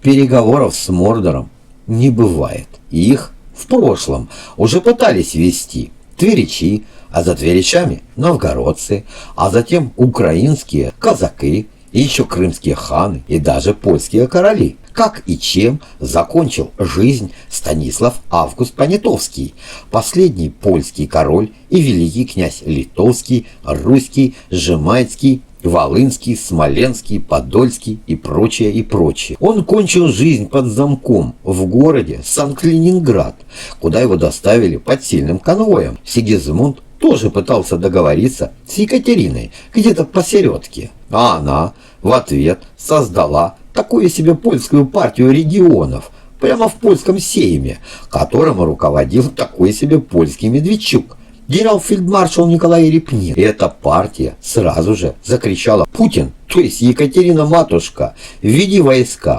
переговоров с Мордором не бывает. Их в прошлом уже пытались вести тверичи, а за тверичами новгородцы, а затем украинские казаки, и еще крымские ханы и даже польские короли. Как и чем закончил жизнь Станислав Август Понятовский, последний польский король и великий князь Литовский, Русский, Жемайский, Волынский, Смоленский, Подольский и прочее, и прочее. Он кончил жизнь под замком в городе Санкт-Ленинград, куда его доставили под сильным конвоем. Сигизмунд тоже пытался договориться с Екатериной где-то посередке, а она в ответ создала такую себе польскую партию регионов прямо в польском сейме, которым руководил такой себе польский Медведчук, генерал-фельдмаршал Николай Репнин. И эта партия сразу же закричала «Путин, то есть Екатерина Матушка, введи войска,